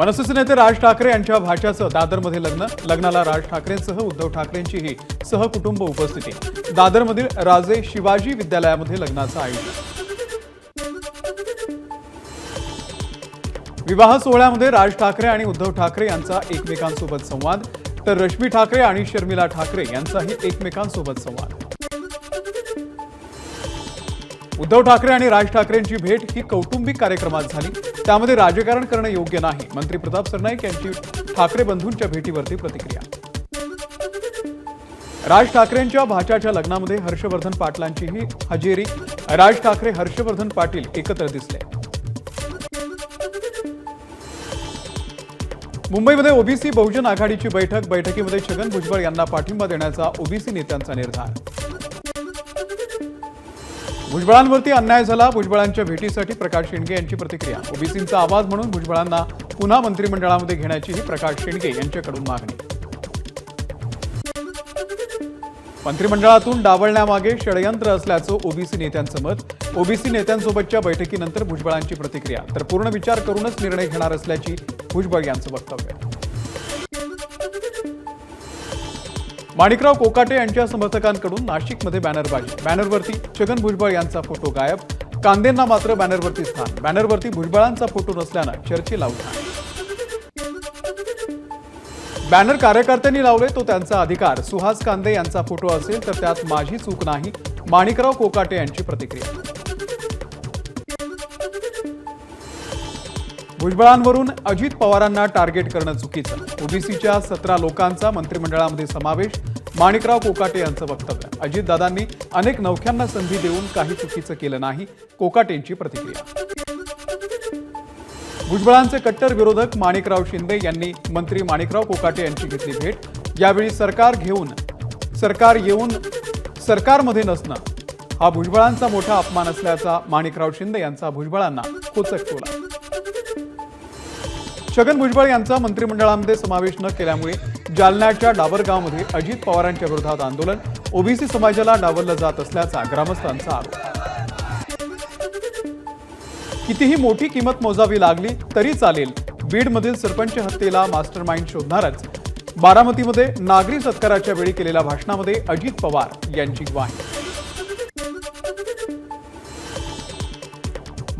मनसेचे नेते राज ठाकरे यांच्या भाच्याचं दादरमध्ये लग्न लग्नाला राज ठाकरेंसह उद्धव ठाकरेंचीही सहकुटुंब उपस्थिती. दादरमधील राजे शिवाजी विद्यालयामध्ये लग्नाचं आयोजन. विवाह सोहळ्यामध्ये राज ठाकरे आणि उद्धव ठाकरे यांचा एकमेकांसोबत संवाद तर रश्मी ठाकरे आणि शर्मिला ठाकरे यांचाही एकमेकांसोबत संवाद. उद्धव ठाकरे आणि राज ठाकरेंची भेट ही कौटुंबिक कार्यक्रमात झाली. त्यामध्ये राजकारण करणं योग्य नाही. मंत्री प्रताप सरनाईक यांची ठाकरे बंधूंच्या भेटीवरती प्रतिक्रिया. राज ठाकरेंच्या भाच्याच्या लग्नामध्ये हर्षवर्धन पाटलांचीही हजेरी. राज ठाकरे हर्षवर्धन पाटील एकत्र दिसले. मुंबईमध्ये ओबीसी बहुजन आघाडीची बैठक. बैठकीमध्ये छगन भुजबळ यांना पाठिंबा देण्याचा ओबीसी नेत्यांचा निर्धार. भुजबळांवरती अन्याय झाला भुजबळांच्या भेटीसाठी प्रकाश शेंडगे यांची प्रतिक्रिया. ओबीसींचा आवाज म्हणून भुजबळांना पुन्हा मंत्रिमंडळामध्ये घेण्याचीही प्रकाश शेंडगे यांच्याकडून मागणी. मंत्रिमंडळातून डावळण्यामागे षडयंत्र असल्याचं ओबीसी नेत्यांचं मत. ओबीसी नेत्यांसोबतच्या बैठकीनंतर भुजबळांची प्रतिक्रिया. तर पूर्ण विचार करूनच निर्णय घेणार असल्याची भुजबळ यांचं वक्तव्य. माणिकराव कोकाटे यांच्या समर्थकांकडून नाशिकमध्ये बॅनरबाजी बॅनरवरती छगन भुजबळ यांचा फोटो गायब. कांदेंना मात्र बॅनरवरती स्थान. बॅनरवरती भुजबळांचा फोटो नसल्यानं चर्चेला उठा बॅनर कार्यकर्त्यांनी लावले तो त्यांचा अधिकार. सुहास कांदे यांचा फोटो असेल तर त्यात माझी चूक नाही. माणिकराव कोकाटे यांची प्रतिक्रिया. भुजबळांवरून अजित पवारांना टार्गेट करणं चुकीचं. ओबीसीच्या सतरा लोकांचा मंत्रिमंडळामध्ये समावेश माणिकराव कोकाटे यांचं वक्तव्य. अजितदादांनी अनेक नौख्यांना संधी देऊन काही चुकीचं केलं नाही कोकाटेंची प्रतिक्रिया. भुजबळांचे कट्टर विरोधक माणिकराव शिंदे यांनी मंत्री माणिकराव कोकाटे यांची घेतली भेट. यावेळी सरकार घेऊन सरकार येऊन सरकारमध्ये नसणं हा भुजबळांचा मोठा अपमान असल्याचा माणिकराव शिंदे यांचा भुजबळांना खोचक टोला छगन भुजबळ यांचा मंत्रिमंडळामध्ये समावेश न केल्यामुळे जालन्याच्या डाबरगावमध्ये अजित पवारांच्या विरोधात आंदोलन. ओबीसी समाजाला डावललं जात असल्याचा ग्रामस्थांचा आरोप. कितीही मोठी किंमत मोजावी लागली तरी चालेल. बीडमधील सरपंच हत्येला मास्टर माइंड शोधणारच. बारामतीमध्ये नागरी सत्काराच्या वेळी केलेल्या भाषणामध्ये अजित पवार यांची ग्वाही.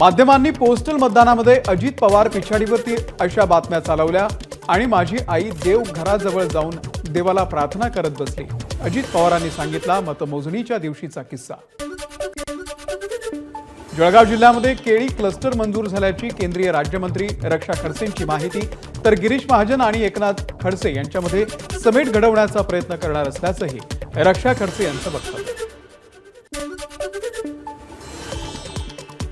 माध्यमांनी पोस्टल मतदानामध्ये अजित पवार पिछाडीवरती अशा बातम्या चालवल्या आणि माझी आई देव घराजवळ जाऊन देवाला प्रार्थना करत बसली. अजित पवारांनी सांगितला मतमोजणीच्या दिवशीचा किस्सा. जळगाव जिल्ह्यामध्ये केळी क्लस्टर मंजूर झाल्याची केंद्रीय राज्यमंत्री रक्षा खडसेंची माहिती. तर गिरीश महाजन आणि एकनाथ खडसे यांच्यामध्ये समेट घडवण्याचा प्रयत्न करणार असल्याचंही रक्षा खडसे यांचं वक्तव्य.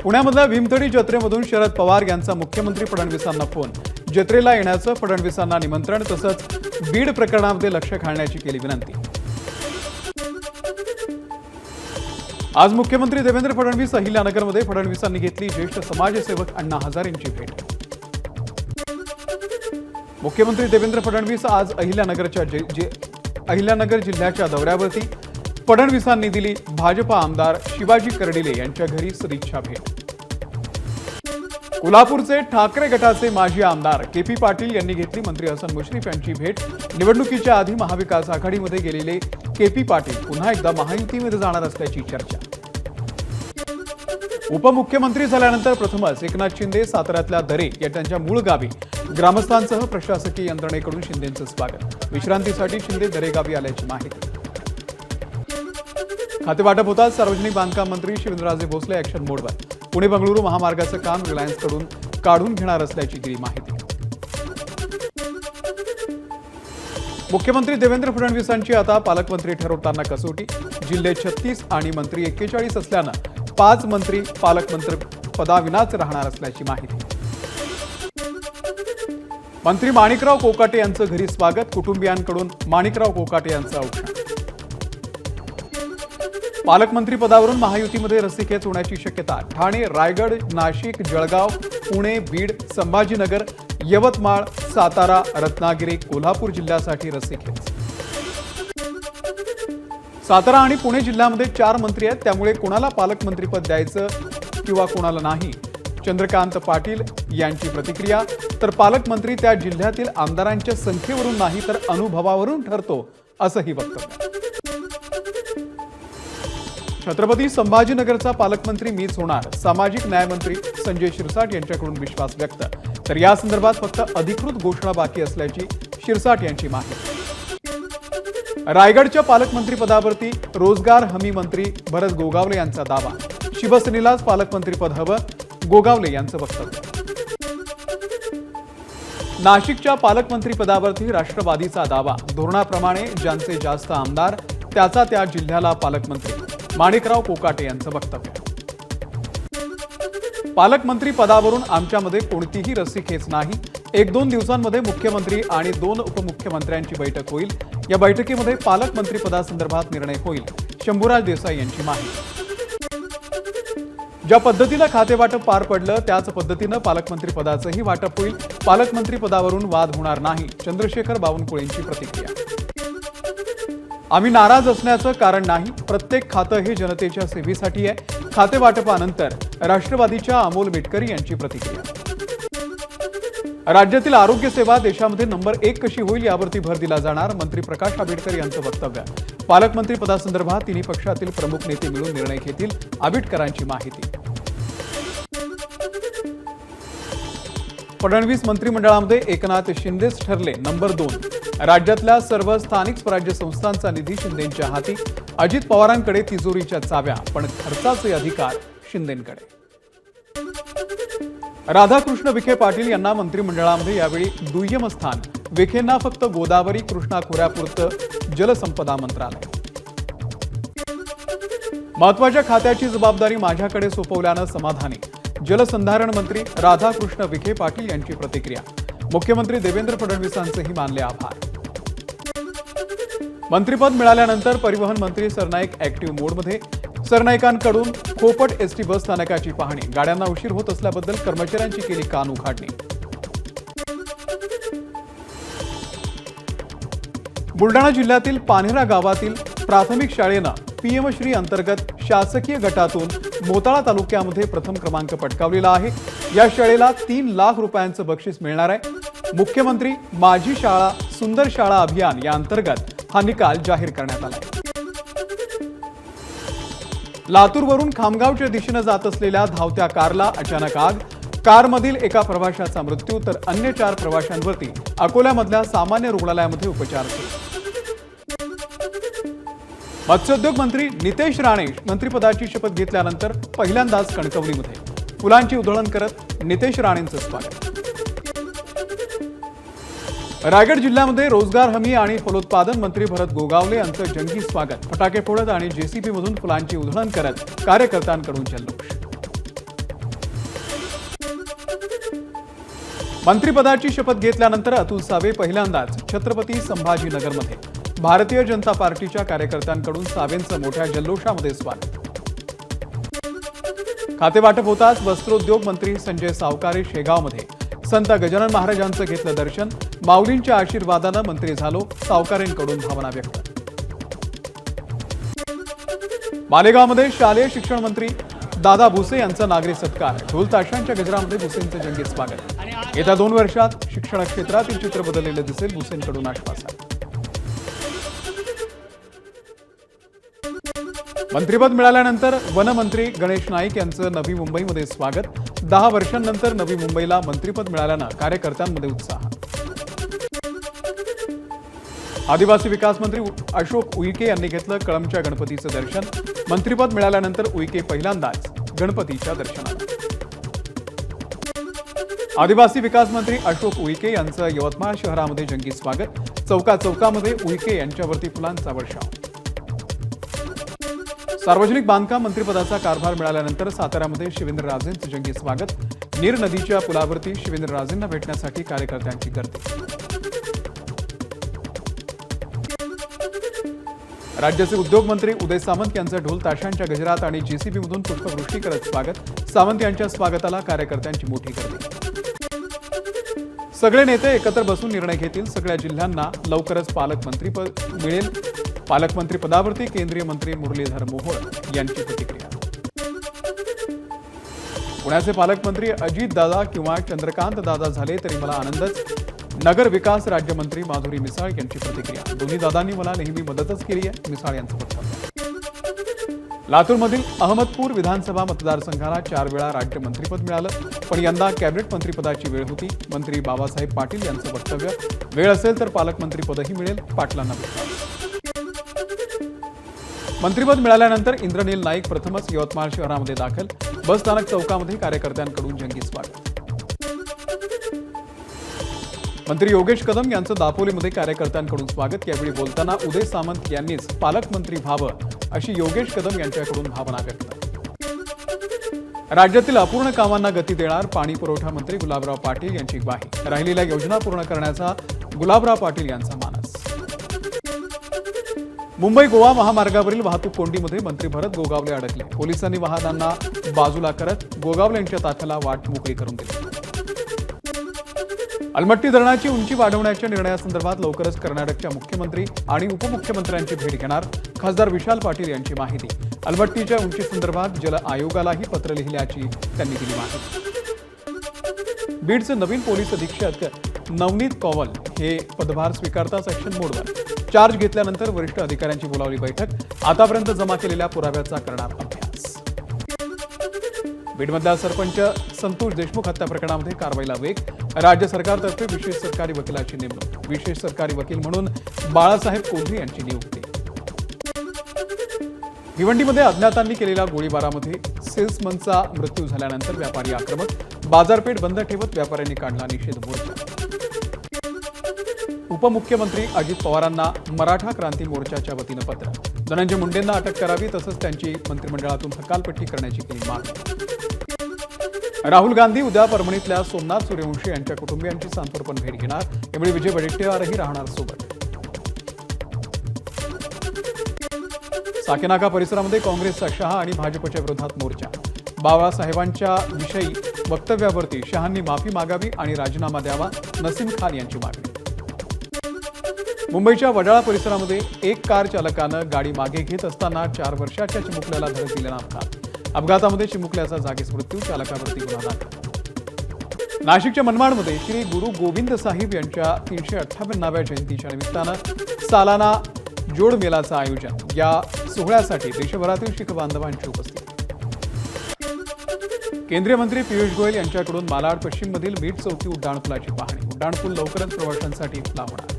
पुण्यामधल्या भीमथडी जत्रेमधून शरद पवार यांचा मुख्यमंत्री फडणवीसांना फोन. जत्रेला येण्याचं फडणवीसांना निमंत्रण तसंच बीड प्रकरणामध्ये लक्ष घालण्याची केली विनंती. आज मुख्यमंत्री देवेंद्र फडणवीस अहिल्यानगरमध्ये फडणवीसांनी घेतली ज्येष्ठ समाजसेवक अण्णा हजारेंची भेट. मुख्यमंत्री देवेंद्र फडणवीस आज अहिल्यानगरच्या अहिल्यानगर जिल्ह्याच्या दौऱ्यावरती फडणवीसांनी दिली भाजपा आमदार शिवाजी कर्डिले यांच्या घरी सदिच्छा भेट. कोल्हापूरचे ठाकरे गटाचे माजी आमदार के पी पाटील यांनी घेतली मंत्री हसन मुश्रीफ यांची भेट. निवडणुकीच्या आधी महाविकास आघाडीमध्ये गेलेले के पी पाटील पुन्हा एकदा महायुतीमध्ये जाणार असल्याची चर्चा. उपमुख्यमंत्री झाल्यानंतर प्रथमच एकनाथ शिंदे साताऱ्यातल्या दरे या त्यांच्या मूळ गावी ग्रामस्थांसह प्रशासकीय यंत्रणेकडून शिंदेचं स्वागत. विश्रांतीसाठी शिंदे दरे गावी आल्याची माहिती. खातेवाटप होताच सार्वजनिक बांधकाम मंत्री शिवेंद्रराजे भोसले ऍक्शन मोडवर पुणे बंगळुरू महामार्गाचं काम रिलायन्सकडून काढून घेणार असल्याची दिली माहिती. मुख्यमंत्री देवेंद्र फडणवीसांची आता पालकमंत्री ठरवताना कसोटी. जिल्हे छत्तीस आणि मंत्री एक्केचाळीस असल्यानं पाच मंत्री पालकमंत्री पदाविनाच राहणार असल्याची माहिती. मंत्री माणिकराव कोकाटे यांचं घरी स्वागत. कुटुंबियांकडून माणिकराव कोकाटे यांचं औषध पालकमंत्री पदावरून महायुतीमध्ये रस्सीखेच होण्याची शक्यता. ठाणे रायगड नाशिक जळगाव पुणे बीड संभाजीनगर यवतमाळ सातारा रत्नागिरी कोल्हापूर जिल्ह्यासाठी रस्सीखेच. सातारा आणि पुणे जिल्ह्यामध्ये चार मंत्री आहेत. त्यामुळे कोणाला पालकमंत्रीपद द्यायचं किंवा कोणाला नाही? चंद्रकांत पाटील यांची प्रतिक्रिया. तर पालकमंत्री त्या जिल्ह्यातील आमदारांच्या संख्येवरून नाही तर अनुभवावरून ठरतो असंही वक्तव्य. छत्रपती संभाजीनगरचा पालकमंत्री मीच होणार सामाजिक न्यायमंत्री संजय शिरसाट यांच्याकडून विश्वास व्यक्त. तर या संदर्भात फक्त अधिकृत घोषणा बाकी असल्याची शिरसाट यांची माहिती रायगडच्या पालकमंत्री पदावरती रोजगार हमी मंत्री भरत गोगावले यांचा दावा. शिवसेनेलाच पालकमंत्रीपद हवं गोगावले यांचं वक्तव्य. नाशिकच्या पालकमंत्री पदावरती राष्ट्रवादीचा दावा. धोरणाप्रमाणे ज्यांचे जास्त आमदार त्याचा त्या जिल्ह्याला पालकमंत्री. माणिकराव कोकाटे यांचं वक्तव्य. पालकमंत्री पदावरून आमच्यामध्ये कोणतीही रस्सीखेच नाही. एक दोन दिवसांमध्ये मुख्यमंत्री आणि दोन उपमुख्यमंत्र्यांची बैठक होईल. या बैठकीमध्ये पालकमंत्री पदासंदर्भात निर्णय होईल शंभूराज देसाई यांची माहिती. ज्या पद्धतीनं खातेवाटप पार पडलं त्याच पद्धतीनं पालकमंत्री पदाचंही वाटप होईल. पालकमंत्री पदावरून वाद होणार नाही चंद्रशेखर बावनकुळेंची प्रतिक्रिया. आम्ही नाराज असण्याचं कारण नाही. प्रत्येक खातं हे जनतेच्या सेवेसाठी आहे. खाते वाटपानंतर राष्ट्रवादीच्या अमोल मिटकरी यांची प्रतिक्रिया. राज्यातील आरोग्य सेवा देशामध्ये नंबर एक कशी होईल यावरती भर दिला जाणार मंत्री प्रकाश आंबेडकर यांचं वक्तव्य. पालकमंत्री पदासंदर्भात तिन्ही पक्षातील प्रमुख नेते मिळून निर्णय घेतील आंबेडकरांची माहिती. फडणवीस मंत्रिमंडळामध्ये एकनाथ शिंदेच ठरले नंबर दोन. राज्यातल्या सर्व स्थानिक स्वराज्य संस्थांचा निधी शिंदेंच्या हाती. अजित पवारांकडे तिजोरीच्या चाव्या पण खर्चाचे अधिकार शिंदेकडे. राधाकृष्ण विखे पाटील यांना मंत्रिमंडळामध्ये यावेळी दुय्यम स्थान. विखेंना फक्त गोदावरी कृष्णा खोऱ्यापुरतं जलसंपदा मंत्रालय. महत्त्वाच्या खात्याची जबाबदारी माझ्याकडे सोपवल्यानं समाधानी. जलसंधारण मंत्री राधाकृष्ण विखे पाटील यांची प्रतिक्रिया. मुख्यमंत्री देवेंद्र फडणवीसांचेही मानले आभार. मंत्रीपद मिळाल्यानंतर परिवहन मंत्री सरनाईक ऍक्टिव्ह मोडमध्ये सरनाईकांकडून खोपट एसटी बस स्थानकाची पाहणी. गाड्यांना उशीर होत असल्याबद्दल कर्मचाऱ्यांची केली कान उघाडणी. बुलडाणा जिल्ह्यातील पानेरा गावातील प्राथमिक शाळेनं पीएमश्री अंतर्गत शासकीय गटातून मोताळा तालुक्यामध्ये प्रथम क्रमांक पटकावलेला आहे. या शाळेला तीन लाख रुपयांचं बक्षीस मिळणार आहे. मुख्यमंत्री माझी शाळा सुंदर शाळा अभियान या अंतर्गत हा निकाल जाहीर करण्यात आला. लातूरवरून खामगावच्या दिशेनं जात असलेल्या धावत्या कारला अचानक आग कारमधील एका प्रवाशाचा मृत्यू तर अन्य चार प्रवाशांवरती अकोल्यामधल्या सामान्य रुग्णालयामध्ये उपचार सुरू. मत्स्योद्योग मंत्री नितेश राणे मंत्रिपदाची शपथ घेतल्यानंतर पहिल्यांदाच कणकवलीमध्ये. फुलांची उधळण करत नितेश राणेंचं स्वागत. रायगड जिल्ह्यामध्ये रोजगार हमी आणि फलोत्पादन मंत्री भरत गोगावले यांचं जंगी स्वागत. फटाके फोडत आणि जेसीबीमधून फुलांची उधळण करत कार्यकर्त्यांकडून जल्लोष. मंत्रिपदाची शपथ घेतल्यानंतर अतुल सावे पहिल्यांदाच छत्रपती संभाजीनगरमध्ये. भारतीय जनता पार्टीच्या कार्यकर्त्यांकडून सावेंचं मोठ्या जल्लोषामध्ये स्वागत. खातेवाटप होताच वस्त्रोद्योग मंत्री संजय सावकारे शेगावमध्ये. संत गजानन महाराजांचं घेतलं दर्शन. माऊलींच्या आशीर्वादानं मंत्री झालो सावकारेंकडून भावना व्यक्त. मालेगावमध्ये शालेय शिक्षण मंत्री दादा भुसे यांचा नागरी सत्कार. ढोल ताशांच्या गजरामध्ये भुसेंचं जंगी स्वागत. येत्या दोन वर्षात शिक्षण क्षेत्रातील चित्र बदललेलं दिसेल भुसेंकडून आश्वासन. मंत्रिपद मिळाल्यानंतर वनमंत्री गणेश नाईक यांचं नवी मुंबईमध्ये स्वागत. दहा वर्षांनंतर नवी मुंबईला मंत्रिपद मिळाल्यानं कार्यकर्त्यांमध्ये उत्साह. आदिवासी विकास मंत्री अशोक उईके यांनी घेतलं कळमच्या गणपतीचं दर्शन. मंत्रिपद मिळाल्यानंतर उईके पहिल्यांदाच गणपतीच्या दर्शनाला. आदिवासी विकास मंत्री अशोक उईके यांचं यवतमाळ शहरामध्ये जंगी स्वागत. चौका चौकामध्ये उईके यांच्यावरती फुलांचा वर्षाव. सार्वजनिक बांधकाम मंत्रिपदाचा कारभार मिळाल्यानंतर साताऱ्यामध्ये शिवेंद्रराजेंचं जंगी स्वागत. नीर नदीच्या पुलावरती शिवेंद्रराजेंना भेटण्यासाठी कार्यकर्त्यांची गर्दी. राज्याचे उद्योग मंत्री उदय सामंत यांचं ढोल ताशांच्या गजरात आणि जेसीबी मधून पुष्पवृष्टी करत स्वागत. सामंत यांच्या स्वागताला कार्यकर्त्यांची मोठी गर्दी. सगळे नेते एकत्र बसून निर्णय घेतील. सगळ्या जिल्ह्यांना लवकरच पालकमंत्रीपद मिळेल. पालकमंत्री पदावरती केंद्रीय मंत्री मुरलीधर मोहोळ यांची प्रतिक्रिया. पुण्याचे पालकमंत्री अजित दादा किंवा चंद्रकांत दादा झाले तरी मला आनंदच. नगर विकास राज्यमंत्री माधुरी मिसाळ यांची प्रतिक्रिया. दोन्ही दादांनी मला नेहमी मदतच केली आहे मिसाळ यांचं वक्तव्य लातूरमधील अहमदपूर विधानसभा मतदारसंघाला चार वेळा राज्यमंत्रीपद मिळालं. पण यंदा कॅबिनेट मंत्रीपदाची वेळ होती. मंत्री बाबासाहेब पाटील यांचं वक्तव्य. वेळ असेल तर पालकमंत्रीपदही मिळेल पाटलांना विश्वास मंत्रीपद मिळाल्यानंतर इंद्रनील नाईक प्रथमच यवतमाळ शहरामध्ये दाखल. बस स्थानक चौकामध्ये कार्यकर्त्यांकडून जंगी स्वागत. मंत्री योगेश कदम यांचं दापोलीमध्ये कार्यकर्त्यांकडून स्वागत. यावेळी बोलताना उदय सामंत यांनीच पालकमंत्री व्हावं अशी योगेश कदम यांच्याकडून भावना व्यक्त. राज्यातील अपूर्ण कामांना गती देणार पाणी पुरवठा मंत्री गुलाबराव पाटील यांची ग्वाही. राहिलेल्या योजना पूर्ण करण्याचा गुलाबराव पाटील यांचा मुंबई गोवा महामार्गावरील वाहतूक कोंडीमध्ये मंत्री भरत गोगावले अडकले. पोलिसांनी वाहनांना बाजूला करत गोगावले यांच्या ताफ्याला वाट मोकळी करून दिली. अलमट्टी धरणाची उंची वाढवण्याच्या निर्णयासंदर्भात लवकरच कर्नाटकच्या मुख्यमंत्री आणि उपमुख्यमंत्र्यांची भेट घेणार खासदार विशाल पाटील यांची माहिती. अलमट्टीच्या उंचीसंदर्भात जल आयोगालाही पत्र लिहिल्याची त्यांनी दिली माहिती. बीडचे नवीन पोलीस अधीक्षक नवनीत कौवल हे पदभार स्वीकारता सेक्शन मोडवर. चार्ज घेतल्यानंतर वरिष्ठ अधिकाऱ्यांची बोलावली बैठक. आतापर्यंत जमा केलेल्या पुराव्याचा करणार अभ्यास. बीडमधल्या सरपंच संतोष देशमुख हत्या प्रकरणामध्ये कारवाईला वेग. राज्य सरकारतर्फे विशेष सरकारी वकिलाची नेमणूक. विशेष सरकारी वकील म्हणून बाळासाहेब कोल्हे यांची नियुक्ती. भिवंडीमध्ये अज्ञातांनी केलेल्या गोळीबारामध्ये सेल्समनचा मृत्यू झाल्यानंतर व्यापारी आक्रमक. बाजारपेठ बंद ठेवत व्यापाऱ्यांनी काढला निषेध मोर्चा. उपमुख्यमंत्री अजित पवारांना मराठा क्रांती मोर्चाच्या वतीनं पत्र. धनंजय मुंडेंना अटक करावी तसंच त्यांची मंत्रिमंडळातून हकालपट्टी करण्याची केली मागणी. राहुल गांधी उद्या परभणीतल्या सोमनाथ सूर्यवंशी यांच्या कुटुंबियांची सांत्वरपण भेट घेणार. यावेळी विजय वडेट्टीवारही राहणार सोबत. साकेनाका परिसरामध्ये काँग्रेसचा शहा आणि भाजपच्या विरोधात मोर्चा. बाबासाहेबांच्या विषयी वक्तव्यावरती शहांनी माफी मागावी आणि राजीनामा द्यावा नसीम खान यांची मागणी. मुंबईच्या वडाळा परिसरामध्ये एक कार चालकानं गाडी मागे घेत असताना चार वर्षाच्या चिमुकल्याला धडक दिलेला अपघात. अपघातामध्ये चिमुकल्याचा जागीच मृत्यू चालकावरती गुन्हा दाखल. नाशिकच्या मनमाडमध्ये श्री गुरु गोविंद साहिब यांच्या तीनशे अठ्ठावन्नाव्या जयंतीच्या निमित्तानं सालाना जोड मेलाचं आयोजन. या सोहळ्यासाठी देशभरातील शीख बांधवांची उपस्थिती. केंद्रीय मंत्री पियुष गोयल यांच्याकडून मालाड पश्चिममधील मीठ चौकी उड्डाणपुलाची पाहणी. उड्डाणपूल लवकरच प्रवाशांसाठी खुला होणार.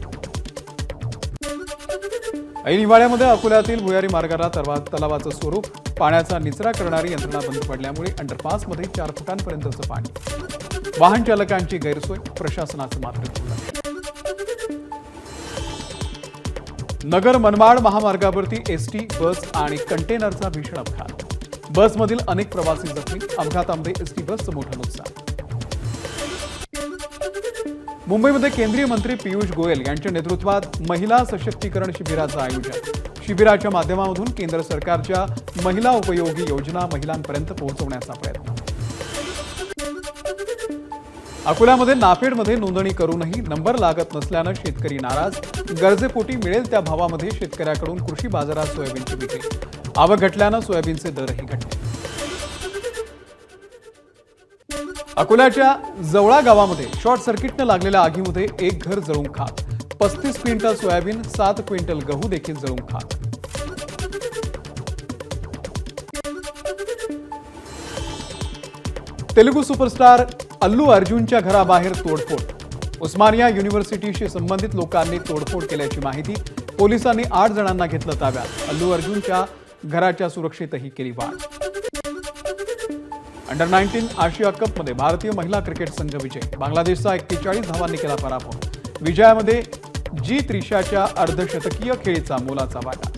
ऐन हिवाळ्यामध्ये अकोल्यातील भुयारी मार्गाला तलावा तलावाचं स्वरूप पाण्याचा निचरा करणारी यंत्रणा बंद पडल्यामुळे अंडरपासमध्ये चार फुटांपर्यंतचं पाणी. वाहन चालकांची गैरसोय प्रशासनाचं मात्र नगर मनमाड महामार्गावरती एसटी बस आणि कंटेनरचा भीषण अपघात. बसमधील अनेक प्रवासी जखमी. अपघातामध्ये एसटी बसचं मोठं नुकसान. मुंबईमध्ये केंद्रीय मंत्री पियुष गोयल यांच्या नेतृत्वात महिला सशक्तीकरण शिबिराचं आयोजन. शिबिराच्या माध्यमामधून केंद्र सरकारच्या महिला उपयोगी योजना महिलांपर्यंत पोहोचवण्याचा प्रयत्न. अकोल्यामध्ये नाफेडमध्ये नोंदणी करूनही नंबर लागत नसल्यानं शेतकरी नाराज. गरजेपोटी मिळेल त्या भावामध्ये शेतकऱ्याकडून कृषी बाजारात सोयाबीनची विक्री. आवक घटल्यानं सोयाबीनचे दरही घटले. अकोल्याच्या जवळा गावामध्ये शॉर्ट सर्किटनं लागलेल्या आगीमध्ये एक घर जळून खाक. पस्तीस क्विंटल सोयाबीन सात क्विंटल गहू देखील जळून खाक. तेलुगू सुपरस्टार अल्लू अर्जुनच्या घराबाहेर तोडफोड. उस्मानिया युनिव्हर्सिटीशी संबंधित लोकांनी तोडफोड केल्याची माहिती पोलिसांनी आठ जणांना घेतलं ताब्यात. अल्लू अर्जुनच्या घराच्या सुरक्षेतही केली वाढ अंडर नाईन्टीन आशिया कपमध्ये भारतीय महिला क्रिकेट संघ विजय. बांगलादेशचा एक्केचाळीस धावांनी केला पराभव. विजयामध्ये जी त्रिशाच्या अर्धशतकीय खेळीचा मोलाचा वाटा.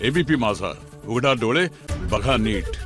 एबीपी माझा. उघडा डोळे बघा नीट.